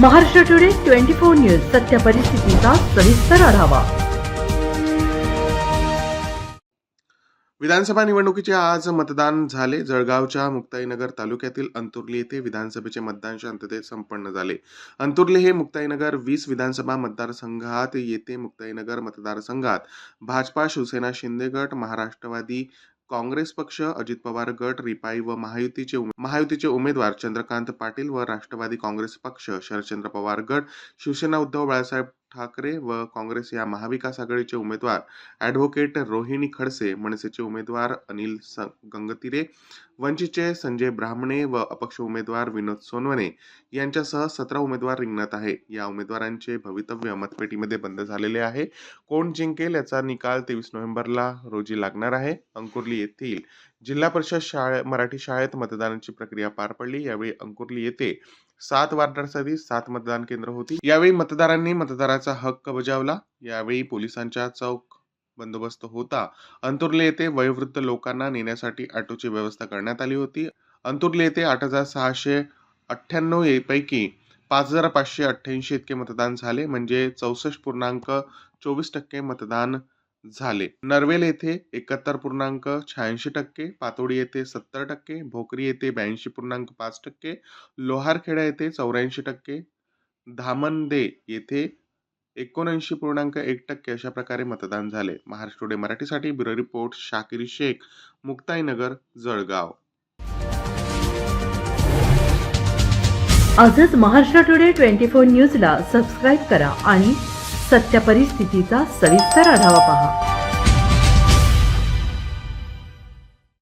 Maharashtra today twenty four news सत्य परिस्थितीचा सविस्तर आढावा. विधानसभा निवडणुकीचे आज मतदान झाले. जळगावच्या मुक्ताईनगर तालुक्यातील अंतुर्ली येथे विधानसभेचे मतदान शांततेत संपन्न झाले. अंतुर्ली हे मुक्ताईनगर वीस विधानसभा मतदारसंघात येथे मुक्ताईनगर मतदारसंघात भाजपा शिवसेना शिंदे गट महाराष्ट्रवादी काँग्रेस पक्ष अजित पवार गट रिपाई व महायुतीचे महायुतीचे उमेदवार चंद्रकांत पाटील व राष्ट्रवादी काँग्रेस पक्ष शरदचंद्र पवार गट शिवसेना उद्धव बाळासाहेब ठाकरे व काँग्रेस या महाविकास आघाडीचे उमेदवार ॲडव्होकेट रोहिणी खडसे मनसेचे उमेदवार अनिल स गंगतिरे वंचितचे संजय ब्राह्मणे व अपक्ष उमेदवार विनोद सोनवणे यांच्यासह सतरा उमेदवार रिंगणात आहे. या उमेदवारांचे भवितव्य मतपेटीमध्ये बंद झालेले आहे. कोण जिंकेल याचा निकाल तेवीस नोव्हेंबरला रोजी लागणार आहे. अंकुर्ली येथील जिल्हा परिषद शाळे मराठी शाळेत मतदानाची प्रक्रिया पार पडली. यावेळी अंकुर्ली येथे सात वार्डांसाठी सात मतदान केंद्र होती. यावेळी मतदारांनी मतदाराचा हक्क बजावला. यावेळी पोलिसांच्या चौक बंदोबस्त होता. अंतुर्ले येथे वयोवृद्ध लोकांना नेण्यासाठी ऑटोची व्यवस्था करण्यात आली होती. अंतुर्ले येथे आठ हजार सहाशे अठ्ठ्याण्णव पैकी पाच हजार पाचशे अठ्ठ्याऐंशी इतके मतदान झाले म्हणजे चौसष्ट पूर्णांक चोवीस टक्के मतदान झाले. नरवेल येथे एकाहत्तर पूर्णांक शहाऐंशी टक्के पातोडी येथे सत्तर टक्के भोकरी येथे ब्याऐंशी पूर्णांक पाच टक्के लोहारखेडा येथे चौऱ्याऐंशी टक्के धामणदे येथे एकोणऐंशी पूर्णांक एक टक्के अशा प्रकारे मतदान झाले. महाराष्ट्र टुडे मराठीसाठी ब्युरो रिपोर्ट शाकिरी शेख मुक्ताईनगर जळगाव. आजच महाराष्ट्र टुडे ट्वेंटी फोर न्यूजला सबस्क्राईब करा आणि सत्य परिस्थितीचा सविस्तर आढावा पहा.